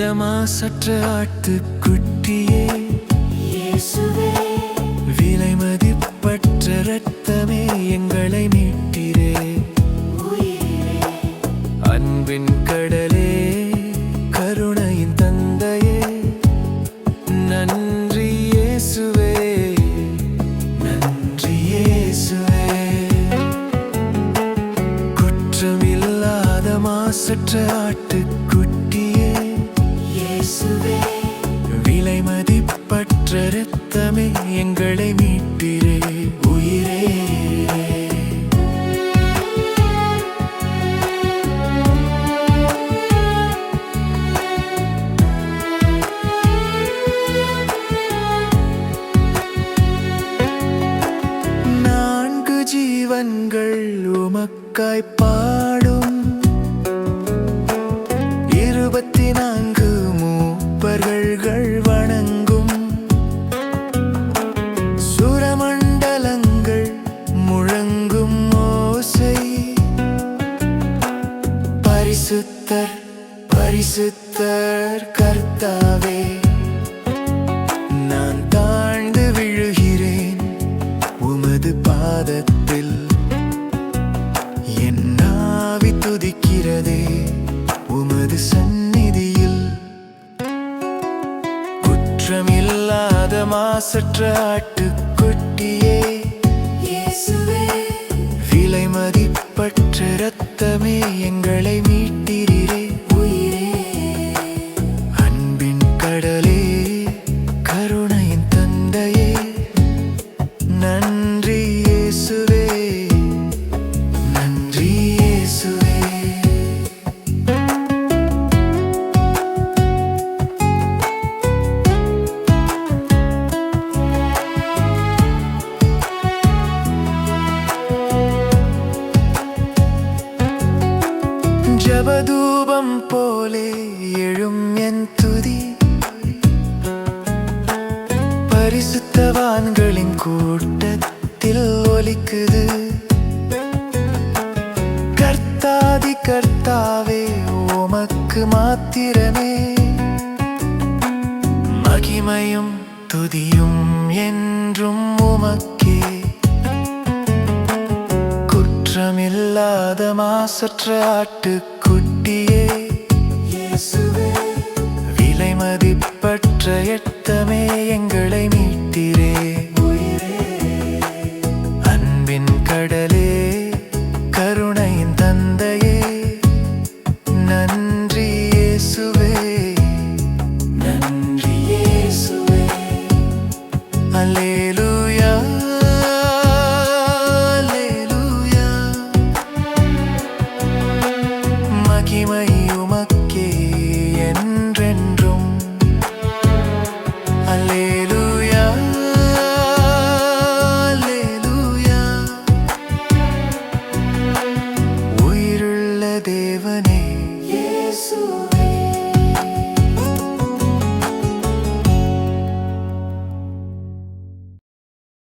மாசற்ற ஆட்டுக்குட்டியே இயேசுவே. விலை மதிப்பற்ற இரத்தமே எங்களை மீட்டிரே. அன்பின் கடலே கருணையின் தந்தையே. நன்றி இயேசுவே. நன்றி இயேசுவே. குற்றமில்லாத மாசற்ற ஆட்டுக்குட்டியே மதிப்பற்ற இரத்தமே எங்களை மீட்டிரே உயிரே. நான்கு ஜீவன்கள் உமக்காய் பாடும். இருபத்தி நான்கு பரிசுத்தர் பரிசுத்தர் கர்த்தாவே. நான் தாழ்ந்து விழுகிறேன் உமது பாதத்தில். என் நாவி துதிக்கிறதே உமது சந்நிதியில். குற்றமில்லாத மாசற்ற ஆட்டுக்குட்டியே. விலை மதிப்பற்ற ஜபதூபம் போலே எழும் என் துதி. பரிசுத்தவான்களின் கூட்டத்தில் ஒலிக்குது. கர்த்தாதி கர்த்தாவே உமக்கு மாத்திரமே. மகிமையும் துதியும் என்றும் மாசற்ற ஆட்டுக்குட்டியே. விலை மதிப்பற்ற எத்தமே எங்களை மீட்டிரே. அன்பின் கடலே கருணையின் தந்தையே. நன் நமக்கே